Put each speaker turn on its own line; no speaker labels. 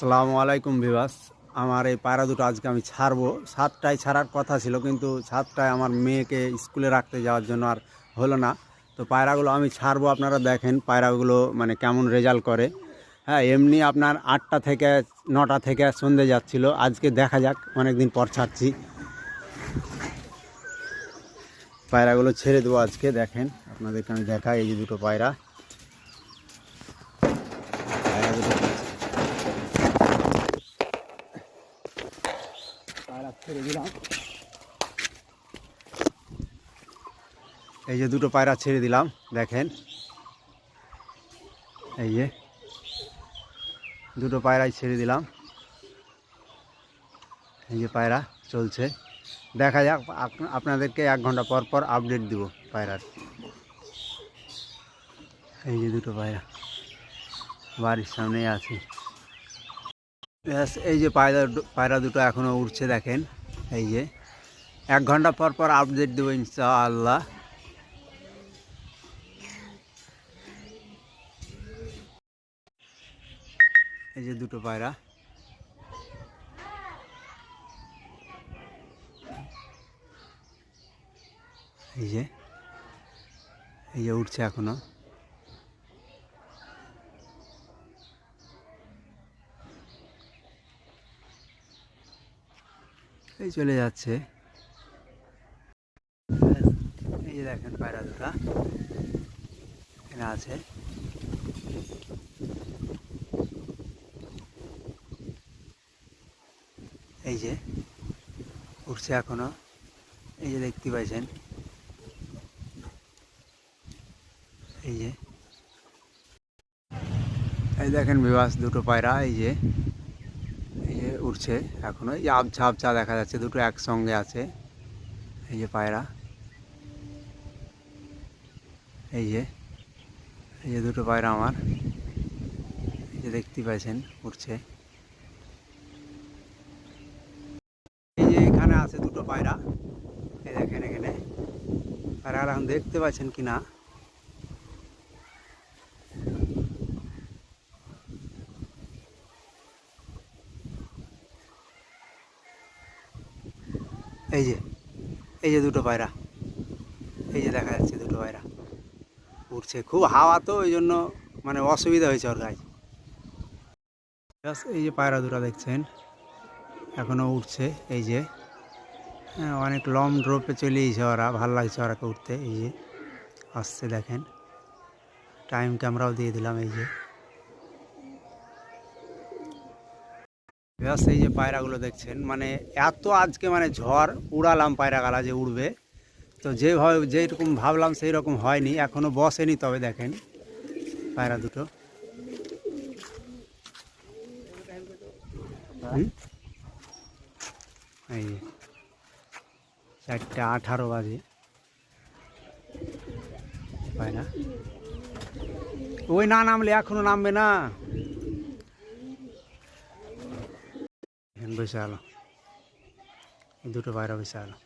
আসসালামু আলাইকুম বিবাস আমার এই পায়রা দুটো আজকে আমি ছাড়বো। সাতটায় ছাড়ার কথা ছিল, কিন্তু সাতটায় আমার মেয়েকে স্কুলে রাখতে যাওয়ার জন্য আর হলো না। তো পায়রাগুলো আমি ছাড়বো, আপনারা দেখেন পায়রাগুলো মানে কেমন রেজাল্ট করে। হ্যাঁ এমনি আপনার আটটা থেকে নটা থেকে সন্ধে যাচ্ছিল। আজকে দেখা যাক অনেক দিন পর ছাড়ছি। পায়রাগুলো ছেড়ে দেবো আজকে, দেখেন, আপনাদেরকে আমি দেখাই এই যে দুটো পায়রা। এই যে দুটো পায়রা ছেড়ে দিলাম, দেখেন। এই যে দুটো পায়রাই ছেড়ে দিলাম। এই যে পায়রা চলছে। দেখা যাক আপনাদেরকে এক ঘণ্টা পর পর আপডেট দিব পায়রার। এই যে দুটো পায়রা, বাড়ির সামনেই আছে। ব্যাস, এই যে পায়রা পায়রা দুটো এখনও উঠছে দেখেন, এই যে। এক ঘণ্টা পর পর আপডেট দেবো ইনশা আল্লাহ এই যে দুটো পায়রা। এই যে এই যে উঠছে এখনও। এই চলে যাচ্ছে। এই যে দেখেন পায়রা দুটা। এখানে আছে। এই যে উঠছে এখনও। এই যে দেখতে পাইছেন। এই যে। এই দেখেন বিবাস দুটো পায়রা, এই যে। উঠছে এখনও। এই আবছা আবছা দেখা যাচ্ছে, দুটো একসঙ্গে আছে। এই যে পায়রা। এই যে এই যে দুটো পায়রা আমার। এই যে দেখতে পাইছেন উঠছে এই যে এখানে আছে দুটো পায়রা। এই দেখেন এখানে। পায়রা এখন দেখতে পাচ্ছেন কি না এই যে এই যে দুটো পায়রা। এই যে দেখা যাচ্ছে দুটো পায়রা। উঠছে খুব হাওয়া তো ওই জন্য মানে অসুবিধা হয়েছে ওর গায়ে। এই যে পায়রা দুটো দেখছেন এখনও উঠছে এই যে। হ্যাঁ, অনেক লং ড্রপে চলে গেছে ওরা ভালো লাগছে ওরাকে উঠতে এই যে। আসছে দেখেন। টাইম ক্যামেরাও দিয়ে দিলাম এই যে। ব্যাস এই যে পায়রাগুলো দেখছেন মানে এত আজকে মানে ঝড়, উড়ালাম পায়রাগালা যে উড়বে। তো যেভাবে, যেরকম ভাবলাম সেই রকম হয়নি এখনও বসেনি তবে দেখেন, পায়রা দুটো? এই যে, চারটে আঠারো বাজে। পায়রা। ওই না নামলে এখনও নামবে না। বসে আলো। দুটো পায়রা বসে আলো।